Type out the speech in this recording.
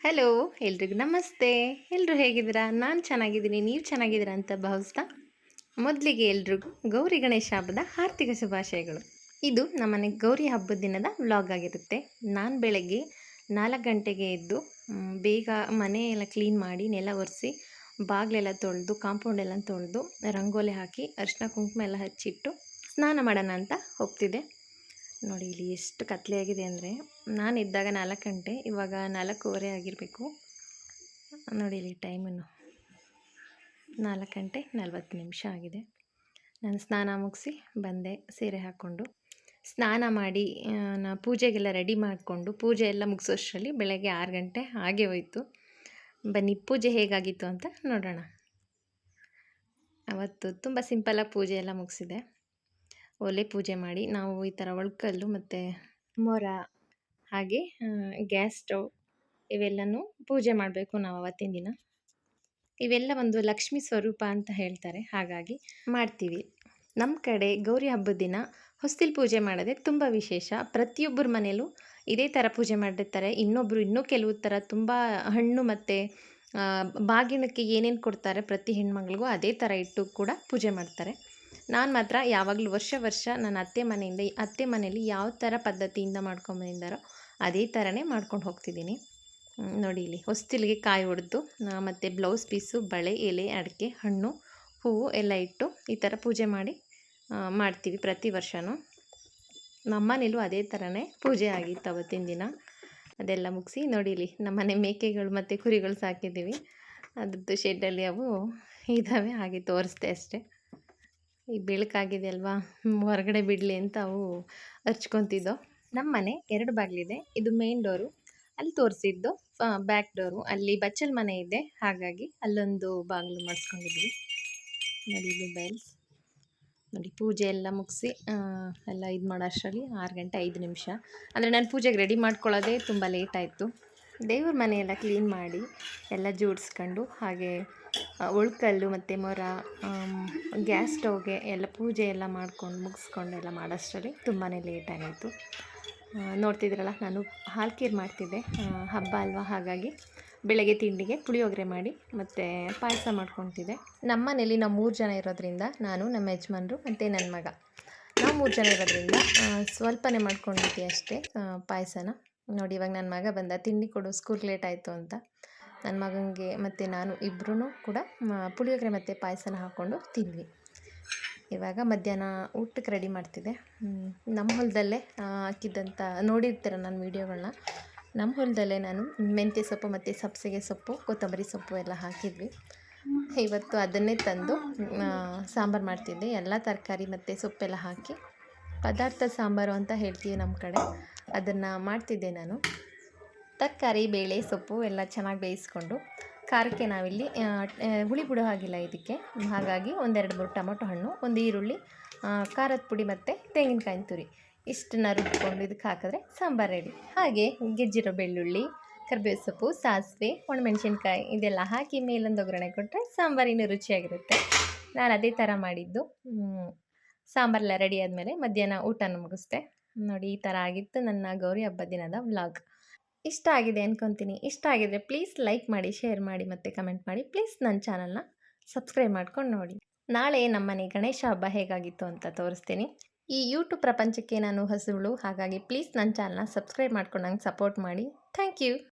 Hello ಎಲ್ರಿಗೂ ನಮಸ್ತೆ. ಎಲ್ಲರೂ ಹೇಗಿದ್ದೀರಾ? ನಾನು ಚೆನ್ನಾಗಿದ್ದೀನಿ. ನೀವು ಚೆನ್ನಾಗಿದ್ದೀರಾ ಅಂತ ಭಾವಿಸ್ತಾ? ಮೊದಲಿಗೆ ಎಲ್ರಿಗೂ ಗೌರಿ ಗಣೇಶ ಹಬ್ಬದ ಆರ್ಥಿಕ ಶುಭಾಶಯಗಳು. ಇದು ನಮ್ಮನೆ ಗೌರಿ ಹಬ್ಬದ ದಿನದ ವ್ಲಾಗ್ ಆಗಿರುತ್ತೆ. ನಾನು ಬೆಳಗ್ಗೆ ನಾಲ್ಕು ಗಂಟೆಗೆ ಎದ್ದು ಬೇಗ ಮನೆ ಎಲ್ಲ ಕ್ಲೀನ್ ಮಾಡಿ, ನೆಲ ಒರೆಸಿ, ಬಾಗಿಲೆಲ್ಲ ತೊಳೆದು ಕಾಂಪೌಂಡ್ ಎಲ್ಲ ತೊಳೆದು, ರಂಗೋಲಿ ಹಾಕಿ ಅರಿಶಿನ ಕುಂಕುಮ ಎಲ್ಲ ಹಚ್ಚಿಟ್ಟು ಸ್ನಾನ ಮಾಡೋಣ ಅಂತ ಹೋಗ್ತಿದ್ದೆ. ನೋಡಿ ಇಲ್ಲಿ ಎಷ್ಟು ಕತ್ಲೆ ಆಗಿದೆ ಅಂದರೆ ನಾನು ಇದ್ದಾಗ ನಾಲ್ಕು ಗಂಟೆ, ಇವಾಗ ನಾಲ್ಕೂವರೆ ಆಗಿರಬೇಕು. ನೋಡಿ ಇಲ್ಲಿ ಟೈಮನ್ನು. ನಾಲ್ಕು ಗಂಟೆ ನಲ್ವತ್ತು ನಿಮಿಷ ಆಗಿದೆ. ನಾನು ಸ್ನಾನ ಮುಗಿಸಿ ಬಂದೆ, ಸೀರೆ ಹಾಕ್ಕೊಂಡು. ಸ್ನಾನ ಮಾಡಿ ನಾ ಪೂಜೆಗೆಲ್ಲ ರೆಡಿ ಮಾಡಿಕೊಂಡು, ಪೂಜೆ ಎಲ್ಲ ಮುಗಿಸೋಷ್ಟರಲ್ಲಿ ಬೆಳಗ್ಗೆ ಆರು ಗಂಟೆ ಹಾಗೆ ಹೋಯಿತು. ಬನ್ನಿ, ಪೂಜೆ ಹೇಗಾಗಿತ್ತು ಅಂತ ನೋಡೋಣ. ಅವತ್ತು ತುಂಬ ಸಿಂಪಲಾಗಿ ಪೂಜೆ ಎಲ್ಲ ಮುಗಿಸಿದೆ. ಒಲೆ ಪೂಜೆ ಮಾಡಿ ನಾವು ಈ ಥರ ಒಳ್ಕಲ್ಲು ಮತ್ತು ಮೊರ ಹಾಗೆ ಗ್ಯಾಸ್ ಸ್ಟವ್ ಇವೆಲ್ಲನೂ ಪೂಜೆ ಮಾಡಬೇಕು ನಾವು ಅವತ್ತಿನ ದಿನ. ಇವೆಲ್ಲ ಒಂದು ಲಕ್ಷ್ಮಿ ಸ್ವರೂಪ ಅಂತ ಹೇಳ್ತಾರೆ, ಹಾಗಾಗಿ ಮಾಡ್ತೀವಿ. ನಮ್ಮ ಕಡೆ ಗೌರಿ ಹಬ್ಬದ ದಿನ ಹೊಸ್ತಿಲ್ ಪೂಜೆ ಮಾಡೋದೇ ತುಂಬ ವಿಶೇಷ. ಪ್ರತಿಯೊಬ್ಬರ ಮನೆಯಲ್ಲೂ ಇದೇ ಥರ ಪೂಜೆ ಮಾಡಿರ್ತಾರೆ. ಇನ್ನೊಬ್ಬರು ಇನ್ನೂ ಕೆಲವು ಥರ ತುಂಬ ಹಣ್ಣು ಮತ್ತು ಬಾಗಿನಕ್ಕೆ ಏನೇನು ಕೊಡ್ತಾರೆ ಪ್ರತಿ ಹೆಣ್ಮಗಳಿಗೂ ಅದೇ ಥರ ಇಟ್ಟು ಕೂಡ ಪೂಜೆ ಮಾಡ್ತಾರೆ. ನಾನು ಮಾತ್ರ ಯಾವಾಗಲೂ ವರ್ಷ ವರ್ಷ ನನ್ನ ಅತ್ತೆ ಮನೆಯಿಂದ, ಅತ್ತೆ ಮನೆಯಲ್ಲಿ ಯಾವ ಥರ ಪದ್ಧತಿಯಿಂದ ಮಾಡ್ಕೊಂಬಂದಿದ್ದಾರೋ ಅದೇ ಥರನೇ ಮಾಡ್ಕೊಂಡು ಹೋಗ್ತಿದ್ದೀನಿ. ನೋಡಿ ಇಲ್ಲಿ ಹೊಸ್ತಿಲಿಗೆ ಕಾಯಿ ಹೊಡೆದು ಮತ್ತು ಬ್ಲೌಸ್ ಪೀಸು, ಬಳೆ, ಎಲೆ, ಅಡಿಕೆ, ಹಣ್ಣು, ಹೂವು ಎಲ್ಲ ಇಟ್ಟು ಈ ಥರ ಪೂಜೆ ಮಾಡಿ ಮಾಡ್ತೀವಿ ಪ್ರತಿ ವರ್ಷವೂ ನಮ್ಮನೇಲೂ ಅದೇ ಥರನೇ ಪೂಜೆ ಆಗಿತ್ತು ಅವತ್ತಿನ ದಿನ. ಅದೆಲ್ಲ ಮುಗಿಸಿ ನೋಡಿ ಇಲ್ಲಿ ನಮ್ಮನೆ ಮೇಕೆಗಳು ಮತ್ತು ಕುರಿಗಳು ಸಾಕಿದ್ದೀವಿ. ಅದ್ರದ್ದು ಶೆಡ್ಡಲ್ಲಿ ಅವು ಇದ್ದಾವೆ, ಹಾಗೆ ತೋರಿಸ್ದೆ ಅಷ್ಟೇ. ಈ ಬೆಳಕಾಗಿದೆ ಅಲ್ವಾ? ಹೊರಗಡೆ ಬಿಡಲಿ ಅಂತ ಅವು ಹಚ್ಕೊತಿದ್ದೋ. ನಮ್ಮ ಮನೆ ಎರಡು ಬಾಗಿಲಿದೆ. ಇದು ಮೇನ್ ಡೋರು ಅಲ್ಲಿ ತೋರಿಸಿದ್ದು ಬ್ಯಾಕ್ ಡೋರು ಅಲ್ಲಿ ಬಚ್ಚಲ್ ಮನೆ ಇದೆ. ಹಾಗಾಗಿ ಅಲ್ಲೊಂದು ಬಾಗಿಲು ಮಾಡಿಸ್ಕೊಂಡಿದ್ವಿ. ನೋಡಿ ಇದು ಬೆಲ್ಸ್ ನೋಡಿ ಪೂಜೆ ಎಲ್ಲ ಮುಗಿಸಿ ಎಲ್ಲ ಇದು ಮಾಡೋ ಅಷ್ಟರಲ್ಲಿ ಆರು ಗಂಟೆ ಐದು ನಿಮಿಷ. ಅಂದರೆ ನಾನು ಪೂಜೆಗೆ ರೆಡಿ ಮಾಡ್ಕೊಳ್ಳೋದೇ ತುಂಬ ಲೇಟ್ ಆಯಿತು. ದೇವ್ರ ಮನೆಯೆಲ್ಲ ಕ್ಲೀನ್ ಮಾಡಿ ಎಲ್ಲ ಜೋಡಿಸ್ಕೊಂಡು ಹಾಗೆ ಒಳ್ಕಲ್ಲು ಮತ್ತು ಮೊರ ಗ್ಯಾಸ್ ಸ್ಟವ್ಗೆ ಎಲ್ಲ ಪೂಜೆ ಎಲ್ಲ ಮಾಡ್ಕೊಂಡು ಮುಗಿಸ್ಕೊಂಡು ಎಲ್ಲ ಮಾಡೋಷ್ಟರಲ್ಲಿ ತುಂಬಾ ಲೇಟ್ ಆಗಿತ್ತು ನೋಡ್ತಿದ್ರಲ್ಲ ನಾನು ಹಾಲ್ಕೀರ್ ಮಾಡ್ತಿದ್ದೆ. ಹಬ್ಬ ಅಲ್ವಾ, ಹಾಗಾಗಿ ಬೆಳಗ್ಗೆ ತಿಂಡಿಗೆ ಪುಳಿಯೋಗರೆ ಮಾಡಿ ಮತ್ತು ಪಾಯಸ ಮಾಡ್ಕೊತಿದ್ದೆ. ನಮ್ಮ ಮನೇಲಿ ನಾವು ಮೂರು ಜನ ಇರೋದ್ರಿಂದ ನಾನು, ನಮ್ಮ ಯಜಮಾನ್ರು ಮತ್ತು ನನ್ನ ಮಗ. ನಾವು ಮೂರು ಜನ ಇರೋದ್ರಿಂದ ಸ್ವಲ್ಪನೇ ಮಾಡ್ಕೊಂಡಿದ್ದೆ ಅಷ್ಟೇ ಪಾಯಸನ. ನೋಡಿ, ಇವಾಗ ನನ್ನ ಮಗ ಬಂದ, ತಿಂಡಿ ಕೊಡು, ಸ್ಕೂಲ್ ಲೇಟ್ ಆಯಿತು ಅಂತ. ನನ್ನ ಮಗನಿಗೆ ಮತ್ತು ನಾನು ಇಬ್ಬರೂ ಕೂಡ ಪುಳಿಯೋಗರೆ ಮತ್ತು ಪಾಯಸನ ಹಾಕ್ಕೊಂಡು ತಿಂದ್ವಿ. ಇವಾಗ ಮಧ್ಯಾಹ್ನ ಊಟಕ್ಕೆ ರೆಡಿ ಮಾಡ್ತಿದ್ದೆ. ನಮ್ಮ ಹೊಲದಲ್ಲೇ ಹಾಕಿದ್ದಂಥ ನೋಡಿರ್ತೀರ ನನ್ನ ವೀಡಿಯೋಗಳನ್ನ ನಮ್ಮ ಹೊಲದಲ್ಲೇ ನಾನು ಮೆಂತ್ಯ ಸೊಪ್ಪು ಮತ್ತು ಸಬ್ಸಿಗೆ ಸೊಪ್ಪು, ಕೊತ್ತಂಬರಿ ಸೊಪ್ಪು ಎಲ್ಲ ಹಾಕಿದ್ವಿ. ಇವತ್ತು ಅದನ್ನೇ ತಂದು ಸಾಂಬಾರು ಮಾಡ್ತಿದ್ದೆ. ಎಲ್ಲ ತರಕಾರಿ ಮತ್ತು ಸೊಪ್ಪೆಲ್ಲ ಹಾಕಿ, ಪದಾರ್ಥ ಸಾಂಬಾರು ಅಂತ ಹೇಳ್ತೀವಿ ನಮ್ಮ ಕಡೆ. ಅದನ್ನು ಮಾಡ್ತಿದ್ದೆ ನಾನು. ತರಕಾರಿ, ಬೇಳೆ, ಸೊಪ್ಪು ಎಲ್ಲ ಚೆನ್ನಾಗಿ ಬೇಯಿಸ್ಕೊಂಡು ಖಾರಕ್ಕೆ ನಾವಿಲ್ಲಿ ಹುಳಿ ಬಿಡೋ ಹಾಗಿಲ್ಲ ಇದಕ್ಕೆ. ಹಾಗಾಗಿ ಒಂದೆರಡು ಮೂರು ಟೊಮೊಟೊ ಹಣ್ಣು, ಒಂದು ಈರುಳ್ಳಿ ಖಾರದ ಪುಡಿ ಮತ್ತು ತೆಂಗಿನಕಾಯಿ ತುರಿ. ಇಷ್ಟನ್ನ ರುಬ್ಬಿಕೊಂಡು ಇದಕ್ಕೆ ಹಾಕಿದ್ರೆ ಸಾಂಬಾರು ರೆಡಿ ಹಾಗೆ ಗೆಜ್ಜಿರೋ ಬೆಳ್ಳುಳ್ಳಿ ಕರಿಬೇವು ಸೊಪ್ಪು, ಸಾಸಿವೆ, ಒಣಮೆಣ್ಸಿನ್ಕಾಯಿ ಇದೆಲ್ಲ ಹಾಕಿ ಮೇಲೊಂದು ಒಗ್ಗರಣೆ ಕೊಟ್ಟರೆ ಸಾಂಬಾರಿನ ರುಚಿಯಾಗಿರುತ್ತೆ. ನಾನು ಅದೇ ಥರ ಮಾಡಿದ್ದು. ಸಾಂಬಾರೆಲ್ಲ ರೆಡಿ ಆದಮೇಲೆ ಮಧ್ಯಾಹ್ನ ಊಟನ ಮುಗಿಸ್ದೆ. ನೋಡಿ, ಈ ಥರ ಆಗಿತ್ತು ನನ್ನ ಗೌರಿ ಹಬ್ಬ ದಿನದ ವ್ಲಾಗ್ ಇಷ್ಟ ಆಗಿದೆ ಅಂದ್ಕೊತೀನಿ ಇಷ್ಟ ಆಗಿದ್ರೆ ಪ್ಲೀಸ್ ಲೈಕ್ ಮಾಡಿ ಶೇರ್ ಮಾಡಿ ಮತ್ತು ಕಮೆಂಟ್ ಮಾಡಿ. ಪ್ಲೀಸ್ ನನ್ನ ಚಾನಲ್ನ ಸಬ್ಸ್ಕ್ರೈಬ್ ಮಾಡ್ಕೊಂಡು ನೋಡಿ. ನಾಳೆ ನಮ್ಮನೆ ಗಣೇಶ ಹಬ್ಬ ಹೇಗಾಗಿತ್ತು ಅಂತ ತೋರಿಸ್ತೀನಿ. ಈ ಯೂಟ್ಯೂಬ್ ಪ್ರಪಂಚಕ್ಕೆ ನಾನು ಹಸುಳು. ಹಾಗಾಗಿ ಪ್ಲೀಸ್ ನನ್ನ ಚಾನಲ್ನ ಸಬ್ಸ್ಕ್ರೈಬ್ ಮಾಡ್ಕೊಂಡು ನಂಗೆ ಸಪೋರ್ಟ್ ಮಾಡಿ. Thank you